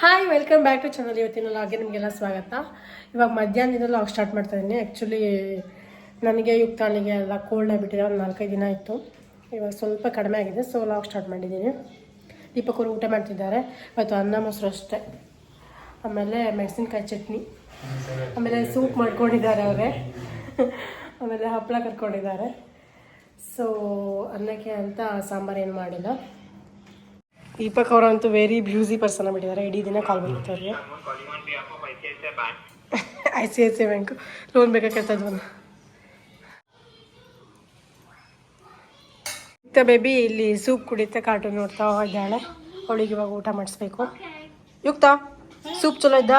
Hi welcome back to channel ಇವತ್ತಿನ ಲಾಗೆ ನಿಮಗೆಲ್ಲ ಸ್ವಾಗತ. ಇವಾಗ ಮಧ್ಯಾಹ್ನದಿಂದ ಲಾಗ್ ಸ್ಟಾರ್ಟ್ ಮಾಡ್ತಾ ಇದ್ದೀನಿ. ಆ್ಯಕ್ಚುಲಿ ನನಗೆ ಯುಕ್ತಾನಿಗೆ ಎಲ್ಲ ಕೋಲ್ಡ್ ಆಗಿಬಿಟ್ಟಿದೆ. ಒಂದು ನಾಲ್ಕೈದು ದಿನ ಇತ್ತು ಇವಾಗ ಸ್ವಲ್ಪ ಕಡಿಮೆ ಆಗಿದೆ. ಸೊ ಲಾಗ್ ಸ್ಟಾರ್ಟ್ ಮಾಡಿದ್ದೀನಿ. ದೀಪಕವರು ಊಟ ಮಾಡ್ತಿದ್ದಾರೆ. ಇವತ್ತು ಅನ್ನ, ಮೊಸರು ಅಷ್ಟೇ. ಆಮೇಲೆ ಮೆಣಸಿನ್ಕಾಯಿ ಚಟ್ನಿ. ಆಮೇಲೆ ಸೂಪ್ ಮಾಡ್ಕೊಂಡಿದ್ದಾರೆ ಅವರೇ. ಆಮೇಲೆ ಹಪ್ಪಳ ಕರ್ಕೊಂಡಿದ್ದಾರೆ. ಸೊ ಅನ್ನಕ್ಕೆ ಅಂತ ಸಾಂಬಾರು ಏನು ಮಾಡಿಲ್ಲ. ದೀಪಕ್ ಅವರಂತೂ ವೆರಿ ಬ್ಯೂಸಿ ಪರ್ಸನ್ ಬಿಟ್ಟಿದ್ದಾರೆ ಇಡೀ ದಿನ ಕಾಲ್ ಬಂದಿತ್ತು ಅವ್ರಿಗೆ. I C I C bank loan ಬೇಕಾಗಿರ್ತದ ಇತ್ತ ಬೇಬಿ ಇಲ್ಲಿ ಸೂಪ್ ಕುಡಿತಾ ಕಾರ್ಟೂನ್ ನೋಡ್ತಾ ಇದ್ದಾಳೆ. ಅವಳಿಗೆ ಇವಾಗ ಊಟ ಮಾಡಿಸ್ಬೇಕು. ಯುಕ್ತ ಸೂಪ್ ಚಲೋ ಇದ್ದ?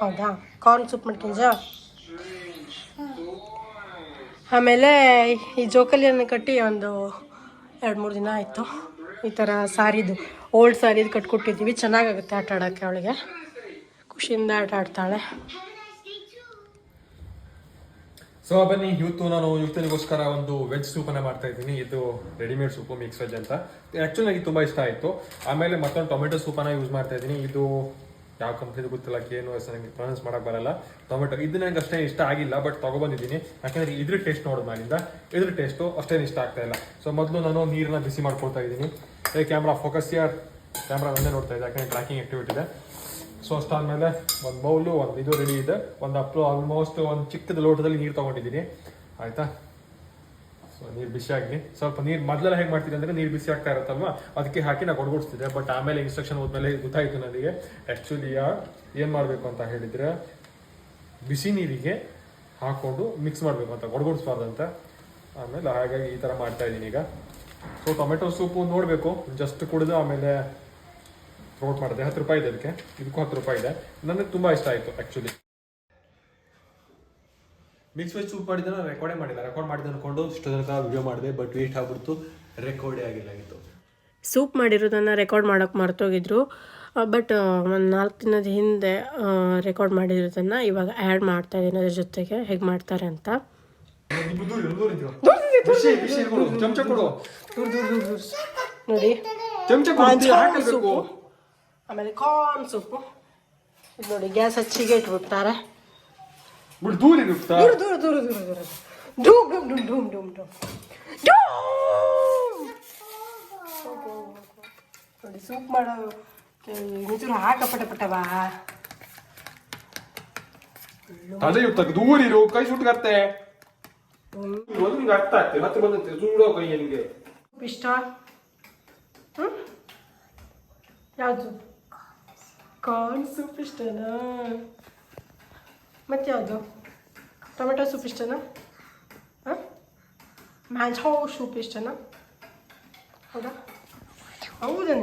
ಹೌದಾ? ಕಾರ್ನ್ ಸೂಪ್ ಮಾಡ್ಕೊಂಜ ಆಮೇಲೆ ಈ ಜೋಕಲಿಯನ್ನು ಕಟ್ಟಿ ಒಂದು ಎರಡು ಮೂರು ದಿನ ಆಯಿತು. ಈ ಥರ ಸಾರಿದು ಓಲ್ಡ್ ಸಾರಿದು ಕಟ್ಕೊಟ್ಟಿದ್ದೀವಿ. ಚೆನ್ನಾಗಾಗುತ್ತೆ ಆಟ ಆಡೋಕ್ಕೆ ಅವಳಿಗೆ. ಖುಷಿಯಿಂದ ಆಟ ಆಡ್ತಾಳೆ. ಸೊ ಬನ್ನಿ, ಇವತ್ತು ನಾನು ಯುವತನಿಗೋಸ್ಕರ ಒಂದು ವೆಜ್ ಸೂಪ್ ಅನ್ನ ಮಾಡ್ತಾ ಇದ್ದೀನಿ. ಇದು ರೆಡಿಮೇಡ್ ಸೂಪು ಮಿಕ್ಸ್ ವೆಜ್ ಅಂತ. ಆ್ಯಕ್ಚುಲಿ ನನಗೆ ತುಂಬ ಇಷ್ಟ ಆಯಿತು. ಆಮೇಲೆ ಮತ್ತೊಂದು ಟೊಮೆಟೊ ಸೂಪ್ ಅನ್ನ ಯೂಸ್ ಮಾಡ್ತಾ ಇದ್ದೀನಿ. ಇದು ಯಾವ ಕಂಪ್ನಿದು ಗೊತ್ತಿಲ್ಲ ಏನು ಹೆಸರು ನನಗೆ ಪ್ರೊನೌನ್ಸ್ ಮಾಡಕ್ ಬರಲ್ಲ. ಟೊಮೆಟೊ ಇದು ನನಗೆ ಅಷ್ಟೇ ಇಷ್ಟ ಆಗಿಲ್ಲ ಬಟ್ ತಗೊಬಂದಿದ್ದೀನಿ. ಯಾಕಂದ್ರೆ ಇದ್ರ ಟೇಸ್ಟ್ ನೋಡೋದು ನಾನಿಂದ. ಇದ್ರ ಟೇಸ್ಟು ಅಷ್ಟೇನು ಇಷ್ಟ ಆಗ್ತಾ ಇಲ್ಲ. ಸೊ ಮೊದಲು ನಾನು ನೀರನ್ನ ಬಿಸಿ ಮಾಡ್ಕೊಳ್ತಾ ಇದ್ದೀನಿ. ಏ ಕ್ಯಾಮ್ರಾ ಫೋಕಸ್ ಇಯರ್ ಕ್ಯಾಮ್ರಾ ಒಂದೇ ನೋಡ್ತಾ ಇದೆ, ಯಾಕಂದ್ರೆ ಟ್ರ್ಯಾಕಿಂಗ್ ಆಕ್ಟಿವಿಟಿ ಇದೆ. ಸೊ ಅಷ್ಟಾದ್ಮೇಲೆ ಒಂದು ಬೌಲು, ಒಂದು ಇದು ರೆಡಿ ಇದೆ. ಒಂದು ಅಪ್ಲು ಆಲ್ಮೋಸ್ಟ್ ಒಂದು ಚಿಕ್ಕದ ಲೋಟದಲ್ಲಿ ನೀರು ತೊಗೊಂಡಿದ್ದೀನಿ. ಆಯ್ತಾ? ಸೊ ನೀರು ಬಿಸಿ ಆಗಲಿ. ಸ್ವಲ್ಪ ನೀರು ಮೊದಲೆಲ್ಲ ಹೇಗೆ ಮಾಡ್ತೀನಿ ಅಂದರೆ ನೀರು ಬಿಸಿ ಆಗ್ತಾ ಇರುತ್ತಲ್ವಾ? ಅದಕ್ಕೆ ಹಾಕಿ ನಾವು ಗೊಡ್ಗೊಡಿಸ್ತಿದ್ದೆ ಬಟ್ ಆಮೇಲೆ ಇನ್ಸ್ಟ್ರಕ್ಷನ್ ಹೋದ್ಮೇಲೆ ಗೊತ್ತಾಯಿತು ನನಗೆ. ಆ್ಯಕ್ಚುಲಿ ಏನು ಮಾಡಬೇಕು ಅಂತ ಹೇಳಿದರೆ ಬಿಸಿ ನೀರಿಗೆ ಹಾಕ್ಕೊಂಡು ಮಿಕ್ಸ್ ಮಾಡಬೇಕು ಅಂತ ಗೊಡ್ಗೊಡಿಸ್ಬಾರ್ದು ಅಂತ. ಆಮೇಲೆ ಹಾಗಾಗಿ ಈ ಥರ ಮಾಡ್ತಾಯಿದ್ದೀನಿ ಈಗ. ಸೊ ಟೊಮೆಟೊ ಸೂಪು ನೋಡಬೇಕು. ಜಸ್ಟ್ ಕುಡಿದು ಆಮೇಲೆ ನೋಟ್ ಮಾಡಿದೆ. ಹತ್ತು ರೂಪಾಯಿ ಇದೆ ಅದಕ್ಕೆ. ಇದಕ್ಕೂ ಹತ್ತು ರೂಪಾಯಿ ಇದೆ. ನನಗೆ ತುಂಬ ಇಷ್ಟ ಆಯಿತು ಆ್ಯಕ್ಚುಲಿ ಮಿಕ್ಸ್ ವೆಜ್ ಸೂಪ್ ಮಾಡಿದ್ರೆ ರೆಕಾರ್ಡೇ ಮಾಡಿಲ್ಲ. ರೆಕಾರ್ಡ್ ಮಾಡಿದೆ ಅಂದ್ಕೊಂಡು ಇಷ್ಟು ತನಕ ವಿಡಿಯೋ ಮಾಡಿದೆ ಬಟ್ ವೇಟ್ ಆಗ್ಬಿಡ್ತು. ರೆಕಾರ್ಡೇ ಆಗಿಲ್ಲ ಆಗಿತ್ತು. ಸೂಪ್ ಮಾಡಿರೋದನ್ನು ರೆಕಾರ್ಡ್ ಮಾಡೋಕ್ಕೆ ಮರ್ತೋಗಿದ್ರು. ಬಟ್ ಒಂದು ನಾಲ್ಕು ದಿನದ ಹಿಂದೆ ರೆಕಾರ್ಡ್ ಮಾಡಿರೋದನ್ನು ಇವಾಗ ಆ್ಯಡ್ ಮಾಡ್ತಾ ಇದ್ದೀನಿ ಅದ್ರ ಜೊತೆಗೆ. ಹೇಗೆ ಮಾಡ್ತಾರೆ ಅಂತ. ಚಮಚ ಕೊಡು ನೋಡಿ ಚಮಚ ಕಾರ್ನ್ ಸೂಪು ಆಮೇಲೆ ಕಾರ್ನ್ ಸೂಪು ನೋಡಿ ಗ್ಯಾಸ್ ಹಚ್ಚಿಗೆ ಇಟ್ಬಿಡ್ತಾರೆ ಬಿಡು ದೂರ ಇರುತ್ತಾ ದೂರ ದೂರ ದೂರ ದೂರ ದೂರ ಡೂಮ್ ಡೂಮ್ ಡೂಮ್ ಡೂಮ್ ಡೂಮ್ ಡೂಮ್ ನೋಡಿ ಸೂಪ್ ಮಾಡೋ ನಿಜರು ಹಾಕ ಪಟ ಪಟವಾ ತಲೆ ಇರ್ತ ದೂರ ಇರು ಕೈ ಸುಟ್ಕತ್ತೆ. ಒಂದು ನಿಂಗೆ ಅರ್ಥ ಆಗ್ತದೆ. ಮತ್ತೆ ಬಂದಂತೆ ಜೂಡೋ ಕೈ ನಿನಗೆ ಇಷ್ಟ ಯಾವುದು? ಕಾರ್ನ್ ಸೂಪ್ ಇಷ್ಟನಾ ಮತ್ತೆ ಯಾವುದು? ಟೊಮೆಟೊ ಸೂಪ್ ಇಷ್ಟನಾ ಹಾಂ? ಹೌ ಸೂಪ್ ಇಷ್ಟನಾ ಹೌದಾ? ಹೌದಾ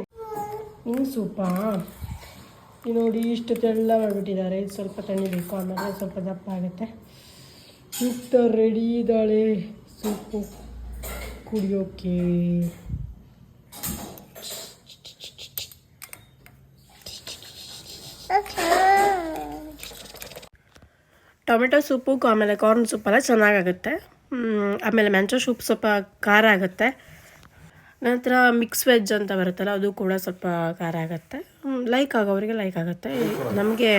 ಇನ್ನು ಸೂಪಾ? ನೋಡಿ ಇಷ್ಟು ತೆಳ್ಳ ಮಾಡಿಬಿಟ್ಟಿದ್ದಾರೆ. ಇದು ಸ್ವಲ್ಪ ತಣಿಬೇಕು ಆಮೇಲೆ ಸ್ವಲ್ಪ ದಪ್ಪ ಆಗುತ್ತೆ. ಸೂಕ್ತ ರೆಡಿ ಇದ್ದಾಳೆ. ಸೂಪು ಕುಡಿಯೋಕೆ. ಟೊಮೆಟೊ ಸೂಪು, ಆಮೇಲೆ ಕಾರ್ನ್ ಸೂಪ್ ಎಲ್ಲ ಚೆನ್ನಾಗಾಗುತ್ತೆ. ಆಮೇಲೆ ಮೆಂಚೋ ಸೂಪ್ ಸ್ವಲ್ಪ ಖಾರ ಆಗುತ್ತೆ. ನಂತರ ಮಿಕ್ಸ್ ವೆಜ್ ಅಂತ ಬರುತ್ತಲ್ಲ, ಅದು ಕೂಡ ಸ್ವಲ್ಪ ಖಾರ ಆಗುತ್ತೆ. ಲೈಕ್ ಆಗೋರಿಗೆ ಲೈಕ್ ಆಗುತ್ತೆ. ನಮಗೆ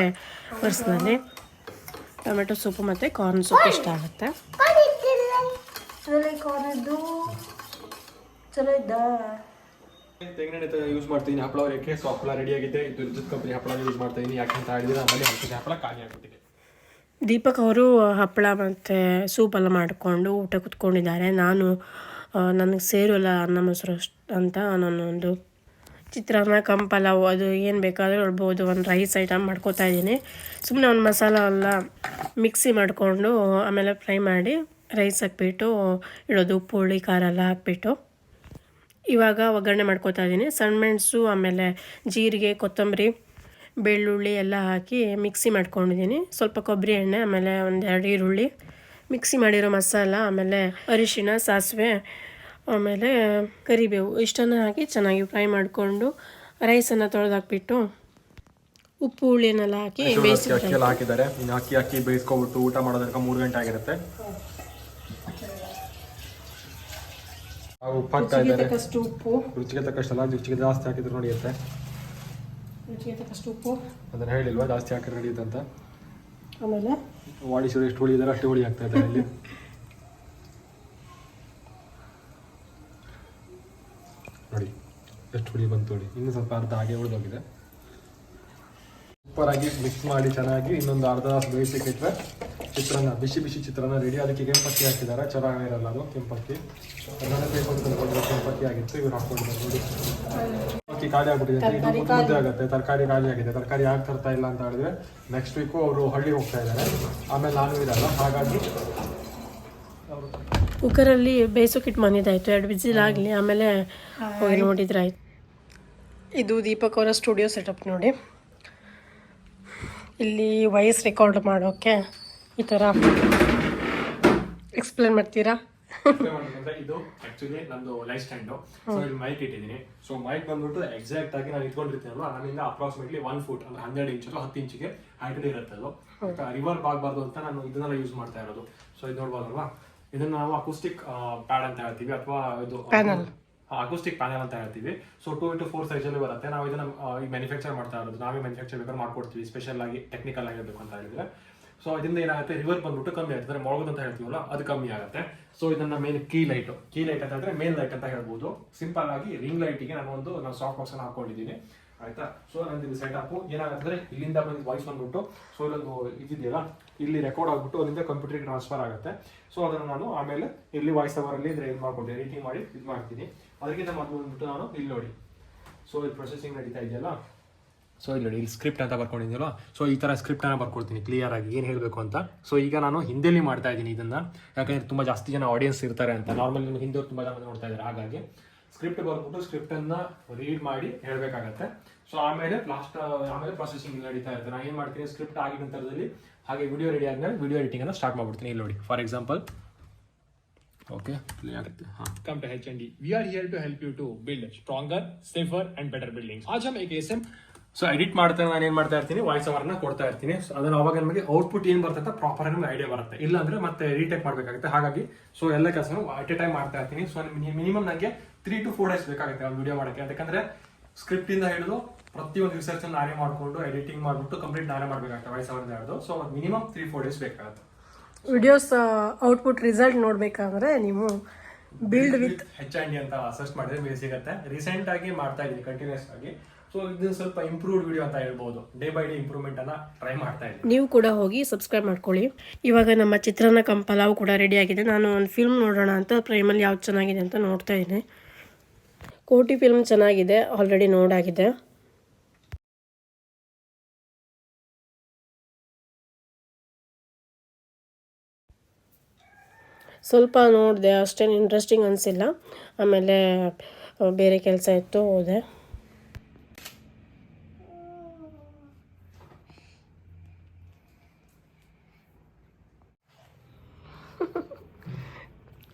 ಪರ್ಸ್ನಲಿ ಟೊಮೆಟೊ ಸೂಪು ಮತ್ತು ಕಾರ್ನ್ ಸೂಪ್ ಇಷ್ಟ ಆಗುತ್ತೆ. ಚಲೋ ಇದ್ದಾ ತೆಂಗಿನೆಣ್ಣೆ ಯೂಸ್ ಮಾಡ್ತೀನಿ ಹಪ್ಪಳ ಯಾಕೆ ಸೊ ಹಪ್ಪಳ ರೆಡಿ ಆಗಿದೆ. ಇದು ವಿದ್ಯುತ್ ಕಂಪನಿ ಹಪ್ಪಳ ಯೂಸ್ ಮಾಡ್ತೀನಿ ಯಾಕಂತ ಹೇಳಿದ್ರೆ ಆಮೇಲೆ ಹಪ್ಪಳ ಹಪ್ಪಳ ಖಾಲಿ ಆಗಿಬಿಟ್ಟಿದೆ. ದೀಪಕ್ ಅವರು ಹಪ್ಪಳ ಮತ್ತು ಸೂಪೆಲ್ಲ ಮಾಡಿಕೊಂಡು ಊಟ ಕುತ್ಕೊಂಡಿದ್ದಾರೆ. ನಾನು ನನಗೆ ಸೇರೋಲ್ಲ ಅನ್ನ ಮೊಸರು ಅಷ್ಟ್ ಅಂತ ನಾನೊಂದು ಚಿತ್ರಾನ್ನ, ಕಂಪಲಾವು, ಅದು ಏನು ಬೇಕಾದರೂ ಹೇಳ್ಬೋದು ಒಂದು ರೈಸ್ ಐಟಮ್ ಮಾಡ್ಕೋತಾ ಇದ್ದೀನಿ. ಸುಮ್ಮನೆ ಒಂದು ಮಸಾಲ ಎಲ್ಲ ಮಿಕ್ಸಿ ಮಾಡಿಕೊಂಡು, ಆಮೇಲೆ ಫ್ರೈ ಮಾಡಿ ರೈಸ್ ಹಾಕ್ಬಿಟ್ಟು, ಇಡೋದು ಉಪ್ಪು, ಹುಳಿ, ಖಾರ ಎಲ್ಲ ಹಾಕ್ಬಿಟ್ಟು. ಇವಾಗ ಒಗ್ಗರಣೆ ಮಾಡ್ಕೋತಾ ಇದ್ದೀನಿ. ಸಣ್ಣ ಮೆಣಸು, ಆಮೇಲೆ ಜೀರಿಗೆ, ಕೊತ್ತಂಬರಿ, ಬೆಳ್ಳುಳ್ಳಿ ಎಲ್ಲ ಹಾಕಿ ಮಿಕ್ಸಿ ಮಾಡ್ಕೊಂಡಿದ್ದೀನಿ. ಸ್ವಲ್ಪ ಕೊಬ್ಬರಿ ಎಣ್ಣೆ, ಆಮೇಲೆ ಒಂದೆರಡು ಈರುಳ್ಳಿ. ಮಿಕ್ಸಿ ಮಾಡಿರೋ ಮಸಾಲ, ಆಮೇಲೆ ಅರಿಶಿನ, ಸಾಸಿವೆ ಆಮೇಲೆ ಕರಿಬೇವು ಇಷ್ಟನ್ನು ಹಾಕಿ ಚೆನ್ನಾಗಿ ಫ್ರೈ ಮಾಡಿಕೊಂಡು ರೈಸನ್ನು ತೊಳೆದಾಕ್ಬಿಟ್ಟು ಉಪ್ಪು ಹುಳಿನೆಲ್ಲ ಹಾಕಿ ಬೇಯಿಸಿ ಅಕ್ಕಿ ಎಲ್ಲ ಹಾಕಿದ್ದಾರೆ. ಇನ್ನು ಅಕ್ಕಿ ಅಕ್ಕಿ ಬೇಯಿಸ್ಕೊಬಿಟ್ಟು ಊಟ ಮಾಡೋ ತನಕ ಮೂರು ಗಂಟೆ ಆಗಿರುತ್ತೆ. ಉಪ್ಪು ಹಾಕ್ತಾ ಇದ್ದಾರೆ. ಉಪ್ಪು. ರುಚಿಗೆ ತಕ್ಕಷ್ಟಲ್ಲ ರುಚಿಗೆ ಜಾಸ್ತಿ ಹಾಕಿದ್ರು ನಡೆಯುತ್ತೆ. ರುಚಿಗೆ ತಕ್ಕಷ್ಟು ಉಪ್ಪು. ಅದನ್ನ ಹೇಳಿಲ್ವಾ ಜಾಸ್ತಿ ಹಾಕಿದ್ರೆ ರೆಡಿ ಅಂತ? ಆಮೇಲೆ? ವಾಡಿ ಎಷ್ಟು ಹುಳಿ ಇದಾರೆ ಅಷ್ಟು ಹುಳಿ ಆಗ್ತಾ ಇದೆ ಇಲ್ಲಿ ನೋಡಿ ಹುಳಿ ಬಂತು ನೋಡಿ ಇನ್ನು ಸ್ವಲ್ಪ ಅರ್ಧ ಹಾಗೆ ಉಳಿದೋಗಿದೆ. ಸೂಪರ್ ಆಗಿ ಮಿಕ್ಸ್ ಮಾಡಿ ಚೆನ್ನಾಗಿ ಇನ್ನೊಂದು ಅರ್ಧ ತಾಸು ಬೇಯಿಸಿಕ್ಕಿಟ್ರೆ ಚಿತ್ರಾನ್ನ ಬಿಸಿ ಬಿಸಿ ಚಿತ್ರಾನ್ನ ರೆಡಿ ಅದಕ್ಕೆ ಕೆಂಪಕ್ಕಿ ಹಾಕಿದ್ದಾರೆ. ಚೆನ್ನಾಗಿರಲ್ಲ ಅದು? ಕೆಂಪಕ್ಕಿ. ಕೆಂಪಕ್ಕಿ ಆಗಿತ್ತು. ಇವ್ರು ಹಾಕೊಂಡಿದ್ದಾರೆ ನೋಡಿ. ಅಕ್ಕಿ ಖಾಲಿ ಆಗ್ಬಿಟ್ಟಿದೆ. ಇದು ಮುದ್ದೆ ಮುದ್ದೆ ಆಗುತ್ತೆ. ತರಕಾರಿ ಖಾಲಿ ಆಗಿದೆ. ತರಕಾರಿ ಯಾಕೆ ತರ್ತಾ ಇಲ್ಲ ಅಂತ ಹೇಳಿದ್ರೆ ನೆಕ್ಸ್ಟ್ ವೀಕು ಅವರು ಹಳ್ಳಿ ಹೋಗ್ತಾ ಇದ್ದಾರೆ. ಆಮೇಲೆ ನಾನು ಇರಲ್ಲ. ಹಾಗಾಗಿ ಕುಕ್ಕರಲ್ಲಿ ಬೇಯಿಸೋಕಿಟ್ಟು ಬಂದಿದ್ದಾಯಿತು ಎರಡು ಬಿಸಿಲಾಗಲಿ ಆಗಲಿ. ಆಮೇಲೆ ಹೋಗಿ ನೋಡಿದ್ರೆ ಆಯ್ತು. ಇದು ದೀಪಕ್ ಅವರ ಸ್ಟುಡಿಯೋ ಸೆಟಪ್ ನೋಡಿ. ಇಲ್ಲಿ ವಾಯ್ಸ್ ರೆಕಾರ್ಡ್ ಮಾಡೋಕ್ಕೆ ಈ ಥರ ಎಕ್ಸ್ಪ್ಲೇನ್ ಮಾಡ್ತೀರಾ? ಇದು ಆಕ್ಚುಲಿ ನಂದು ಲೈಫ್ ಸ್ಟ್ಯಾಂಡು ಸೊ ಇಲ್ಲಿ ಮೈಕ್ ಇಟ್ಟಿದ್ದೀನಿ. ಸೊ ಮೈಕ್ ಬಂದ್ಬಿಟ್ಟು ಎಕ್ಸಾಕ್ಟ್ ಆಗಿ ನಾನು ಅಲ್ವಾ ನನ್ನಿಂದ ಅಪ್ರಾಕ್ಸಿಮೇಟ್ಲಿ ಒನ್ ಫುಟ್ ಅಂದ್ರೆ ಹನ್ನೆರಡು ಇಂಚ್ ಅಥವಾ ಹತ್ತು ಇಂಚಿಗೆ ಹೈಟ್ ಇರುತ್ತೆ ಅದು. ರಿವರ್ಬ್ ಆಗಬಾರ್ದು ಅಂತ ನಾನು ಇದನ್ನೆಲ್ಲ ಯೂಸ್ ಮಾಡ್ತಾ ಇರೋದು. ಸೊ ಇದು ನೋಡ್ಬೋದಲ್ವಾ? ಇದನ್ನ ನಾವು ಅಕೂಸ್ಟಿಕ್ ಪ್ಯಾಡ್ ಅಂತ ಹೇಳ್ತೀವಿ. ಅಥವಾ ಇದು. ಅಕೂಸ್ಟಿಕ್ ಪ್ಯಾನಲ್ ಅಂತ ಹೇಳ್ತೀವಿ. ಸೊ ಟೂ ಇಂಟು ಫೋರ್ ಸೈಜಲ್ಲಿ ಬರುತ್ತೆ. ನಾವು ಇದನ್ನ ಈ ಮ್ಯಾನುಫ್ಯಾಕ್ಚರ್ ಮಾಡ್ತಾ ಇರೋದು. ನಾವೇ ಮ್ಯಾನುಫ್ಯಾಕ್ಚರ್ ಬೇಕಾದ್ರೆ ಮಾಡ್ಕೊಡ್ತೀವಿ. ಸ್ಪೆಷಲ್ ಆಗಿ ಟೆಕ್ನಿಕಲ್ ಆಗಿರ್ಬೇಕು ಅಂತ ಹೇಳಿದ್ರೆ. ಸೊ ಇದರಿಂದ ಏನಾಗುತ್ತೆ? ರಿವರ್ ಬಂದ್ಬಿಟ್ಟು ಕಮ್ಮಿ ಆಗುತ್ತೆ. ಅಂದ್ರೆ ಮೊಳಗೋದು ಅಂತ ಹೇಳ್ತೀವಲ್ಲ, ಅದು ಕಮ್ಮಿ ಆಗುತ್ತೆ. ಸೊ ಇದನ್ನ main key light key light ಅಂತ ಹೇಳಿದ್ರೆ ಮೇನ್ ಲೈಟ್ ಅಂತ ಹೇಳ್ಬೋದು. ಸಿಂಪಲ್ ಆಗಿ ರಿಂಗ್ ಲೈಟಿಗೆ ನಾನು ಒಂದು ನಾನು ಸಾಫ್ಟ್ ಬಾಕ್ಸ್ ಅನ್ನು ಹಾಕೊಂಡಿದ್ದೀನಿ ಆಯ್ತಾ? ಸೊ ನಂದು ಸೆಟಪ್ ಏನಾಗುತ್ತೆ ಅಂದ್ರೆ, ಇಲ್ಲಿಂದ ಬಂದು ವಾಯ್ಸ್ ಬಂದ್ಬಿಟ್ಟು ಸೊ ಇಲ್ಲೊಂದು ಇದಿದೆಯಲ್ಲ, ಇಲ್ಲಿ ರೆಕಾರ್ಡ್ ಆಗ್ಬಿಟ್ಟು, ಅಲ್ಲಿಂದ ಕಂಪ್ಯೂಟರ್ಗೆ ಟ್ರಾನ್ಸ್ಫರ್ ಆಗುತ್ತೆ. ಸೊ ಅದನ್ನು ನಾನು ಆಮೇಲೆ ಇಲ್ಲಿ ವಾಯ್ಸ್ ಅವರಲ್ಲಿ ಇದು ಮಾಡ್ಕೊಂಡೆ. ಎಡಿಟಿಂಗ್ ಮಾಡಿ, ಇದು ಮಾಡ್ತೀನಿ. ಅದಕ್ಕಿಂತ ಮೊದಲು ಬಂದ್ಬಿಟ್ಟು ನಾನು ಇಲ್ಲಿ ನೋಡಿ. ಸೊ ಇಲ್ಲಿ ಪ್ರೊಸೆಸಿಂಗ್ ನಡೀತಾ ಇದೆಯಲ್ಲ? ಸೊ ಇಲ್ಲಿ ನೋಡಿ, ಇಲ್ಲಿ ಸ್ಕ್ರಿಪ್ಟ್ ಅಂತ ಬರ್ಕೊಂಡಿದ್ದೀನಲ್ಲ ಸೊ ಈ ಥರ ಸ್ಕ್ರಿಪ್ಟ್ ಅನ್ನ ಬರ್ಕೊಡ್ತೀನಿ ಕ್ಲಿಯರ್ ಆಗಿ ಏನು ಹೇಳಬೇಕು ಅಂತ. ಸೊ ಈಗ ನಾನು ಹಿಂದಿಯಲ್ಲಿ ಮಾಡ್ತಾ ಇದ್ದೀನಿ ಇದನ್ನ. ಯಾಕಂದ್ರೆ ತುಂಬ ಜಾಸ್ತಿ ಜನ ಆಡಿಯನ್ಸ್ ಇರ್ತಾರೆ ಅಂತ. ನಾರ್ಮಲ್ ಹಿಂದೆ ತುಂಬ ಜನ ನೋಡ್ತಾ ಇದ್ದಾರೆ ಹಾಗಾಗಿ ಸ್ಕ್ರಿಪ್ಟ್ ಬರ್ಬಿಟ್ಟು ಸ್ಕ್ರಿಪ್ಟ್ ಅನ್ನ ರೀಡ್ ಮಾಡಿ ಹೇಳಬೇಕಾಗತ್ತೆ. ಸೊ ಆಮೇಲೆ ಲಾಸ್ಟ್ ಆಮೇಲೆ ಪ್ರೊಸೆಸಿಂಗ್ ನಡೀತಾ ಇರುತ್ತೆ. ನಾನು ಏನು ಮಾಡ್ತೀನಿ ಸ್ಕ್ರಿಪ್ಟ್ ಆಗಿದ ನಂತರದಲ್ಲಿ ಹಾಗೆ ವಿಡಿಯೋ ರೆಡಿ ಆದ್ಮೇಲೆ ವಿಡಿಯೋ ಎಡಿಟಿಂಗ್ ಅನ್ನ ಸ್ಟಾರ್ಟ್ ಮಾಡ್ಬಿಡ್ತೀನಿ. ಇಲ್ಲಿ ನೋಡಿ ಫಾರ್ ಎಕ್ಸಾಂಪಲ್ ಓಕೆ ಪ್ಲೇ ಆಗುತ್ತೆ ಹಾಂ Come to HND. We are here to help you to build stronger, safer, and better buildings. आज हम एक एसएम ಸೊ ಎಡಿಟ್ ಮಾಡ್ತಾ ನಾನು ಏನು ಮಾಡ್ತಾ ಇರ್ತೀನಿ ವಾಯ್ಸ್ ಅವರ್ನ ಕೊಡ್ತಾ ಇರ್ತೀನಿ So ಅದನ್ನ ಅವಾಗ ನಮಗೆ ಔಟ್ಪುಟ್ ಏನು ಬರುತ್ತೆ ಅಂತ ಪ್ರಾಪರ್ ನಮಗೆ ಐಡಿಯಾ ಬರುತ್ತೆ ಇಲ್ಲ ಅಂದ್ರೆ ಮತ್ತೆ ರೀಟೇಕ್ ಮಾಡಬೇಕಾಗುತ್ತೆ ಹಾಗಾಗಿ ಸೊ ಎಲ್ಲ ಕೆಲಸ ಅಟ್ ಎ ಟೈಮ್ ಮಾಡ್ತಾ ಇರ್ತೀನಿ ಸೊ ಮಿನಿಮಮ್ ನನಗೆ ತ್ರೀ ಟು ಫೋರ್ ಡೇಸ್ ಬೇಕಾಗುತ್ತೆ ಒಂದು ವಿಡಿಯೋ ಮಾಡೋಕ್ಕೆ ಯಾಕಂದ್ರೆ ಸ್ಕ್ರಿಪ್ಟ್ ಇಂದ ಹಿಡಿದು ಪ್ರತಿಯೊಂದು ರಿಸರ್ಚ್ ನಾನೇ ಮಾಡ್ಕೊಂಡು ಎಡಿಟಿಂಗ್ ಮಾಡ್ಬಿಟ್ಟು ಕಂಪ್ಲೀಟ್ ನಾನೇ ಮಾಡಬೇಕಾಗುತ್ತೆ ವಾಯ್ಸ್ ಅವರ್ ಹಿಡಿದು so minimum three four days ಬೇಕಾಗುತ್ತೆ ವಿಡಿಯೋಸ್ ಔಟ್ಪುಟ್ ರಿಸಲ್ಟ್ ನೋಡಬೇಕಾದ್ರೆ ನೀವು ಬಿಲ್ಡ್ ವಿತ್ ಹೆಚ್ ಆ್ಯಂಡ್ ಅಂತ ಸರ್ಚ್ ಮಾಡಿದ್ರೆ ನಿಮಗೆ ಸಿಗುತ್ತೆ. ರೀಸೆಂಟ್ ಆಗಿ ಮಾಡ್ತಾ ಇದ್ದೀನಿ ಕಂಟಿನ್ಯೂಸ್ ಆಗಿ. ಸೊ ಇದನ್ನ ಸ್ವಲ್ಪ ಇಂಪ್ರೂವ್ಡ್ ವಿಡಿಯೋ ಅಂತ ಹೇಳ್ಬೋದು. ಡೇ ಬೈ ಡೇ ಇಂಪ್ರೂವ್ಮೆಂಟ್ ಅನ್ನ ಟ್ರೈ ಮಾಡ್ತಾ ಇದ್ದೀನಿ. ನೀವು ಕೂಡ ಹೋಗಿ ಸಬ್ಸ್ಕ್ರೈಬ್ ಮಾಡ್ಕೊಳ್ಳಿ. ಇವಾಗ ನಮ್ಮ ಚಿತ್ರಾನ್ನ ಕಂಪಲಾವ್ ಕೂಡ ರೆಡಿ ಆಗಿದೆ. ನಾನು ಒಂದು ಫಿಲ್ಮ್ ನೋಡೋಣ ಅಂತ ಪ್ರೈಮಲ್ಲಿ ಯಾವ್ದು ಚೆನ್ನಾಗಿದೆ ಅಂತ ನೋಡ್ತಾ ಇದ್ದೀನಿ. ಕೋಟಿ ಫಿಲ್ಮ್ ಚೆನ್ನಾಗಿದೆ ಆಲ್ರೆಡಿ ನೋಡಾಗಿದೆ. ಸ್ವಲ್ಪ ನೋಡಿದೆ ಅಷ್ಟೇನು ಇಂಟ್ರೆಸ್ಟಿಂಗ್ ಅನಿಸಿಲ್ಲ. ಆಮೇಲೆ ಬೇರೆ ಕೆಲಸ ಇತ್ತು ಹೋದೆ.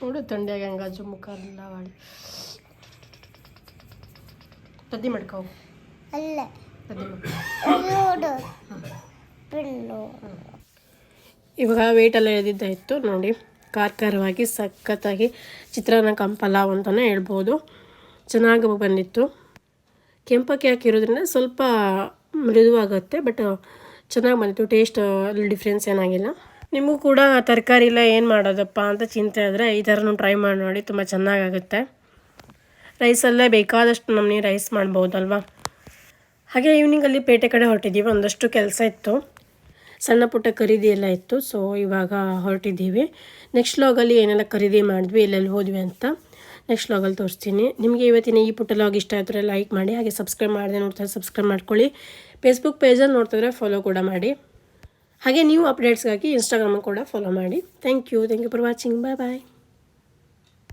ನೋಡು ತಂಡಿಯಾಗಿ ಹಂಗಾಜು ಮುಖ ಎಲ್ಲ ಮಾಡಿ. ತದ್ದಿ ಮಾಡ್ಕೋ. ಅಲ್ಲ. ತದ್ದಿ ಮಾಡ್ಕೊ. ಬಿಲ್ಲು ಇವಾಗ ವೇಟ್ ಎಲ್ಲ ಇತ್ತು ನೋಡಿ. ಖಾರ ಖಾರವಾಗಿ ಸಖತ್ತಾಗಿ ಚಿತ್ರಾನ್ನ ಕಂ ಪಲಾವ್ ಅಂತಲೇ ಹೇಳ್ಬೋದು. ಚೆನ್ನಾಗಿ ಬಂದಿತ್ತು. ಕೆಂಪಕ್ಕಿ ಹಾಕಿರೋದ್ರಿಂದ ಸ್ವಲ್ಪ ಮೃದುವಾಗುತ್ತೆ, ಬಟ್ ಚೆನ್ನಾಗಿ ಬಂದಿತ್ತು. ಟೇಸ್ಟ್ ಅಲ್ಲಿ ಡಿಫ್ರೆನ್ಸ್ ಏನಾಗಿಲ್ಲ. ನಿಮಗೂ ಕೂಡ ತರಕಾರಿ ಎಲ್ಲ ಏನು ಮಾಡೋದಪ್ಪ ಅಂತ ಚಿಂತೆ ಆದರೆ ಈ ಥರನೂ ಟ್ರೈ ಮಾಡಿ ನೋಡಿ, ತುಂಬ ಚೆನ್ನಾಗಾಗುತ್ತೆ. ರೈಸಲ್ಲೇ ಬೇಕಾದಷ್ಟು ನಮ್ಮನೆ ರೈಸ್ ಮಾಡ್ಬೋದಲ್ವಾ? ಹಾಗೆ ಈವ್ನಿಂಗಲ್ಲಿ ಪೇಟೆ ಕಡೆ ಹೊರಟಿದ್ದೀವಿ, ಒಂದಷ್ಟು ಕೆಲಸ ಇತ್ತು. ಸಣ್ಣ ಪುಟ್ಟ ಖರೀದಿ ಎಲ್ಲ ಇತ್ತು. ಸೊ ಇವಾಗ ಹೊರಟಿದ್ದೀವಿ. ನೆಕ್ಸ್ಟ್ ಲಾಗಲ್ಲಿ ಏನೆಲ್ಲ ಖರೀದಿ ಮಾಡಿದ್ವಿ, ಎಲ್ಲೆಲ್ಲಿ ಹೋದ್ವಿ ಅಂತ ನೆಕ್ಸ್ಟ್ ಲಾಗಲ್ಲಿ ತೋರಿಸ್ತೀನಿ. ನಿಮಗೆ ಇವತ್ತಿನ ಈ ಪುಟ್ಟ ಲಾಗ್ ಇಷ್ಟ ಆದರೆ ಲೈಕ್ ಮಾಡಿ, ಹಾಗೆ ಸಬ್ಸ್ಕ್ರೈಬ್ ಮಾಡಿದೆ ನೋಡ್ತಾರೆ ಸಬ್ಸ್ಕ್ರೈಬ್ ಮಾಡ್ಕೊಳ್ಳಿ. ಫೇಸ್ಬುಕ್ ಪೇಜಲ್ಲಿ ನೋಡ್ತಿದ್ರೆ ಫಾಲೋ ಕೂಡ ಮಾಡಿ. ಹಾಗೆ ನೀವು ಅಪ್ಡೇಟ್ಸ್ಗಾಗಿ ಇನ್ಸ್ಟಾಗ್ರಾಮ್ ಕೂಡ ಫಾಲೋ ಮಾಡಿ. Thank you thank you for watching bye bye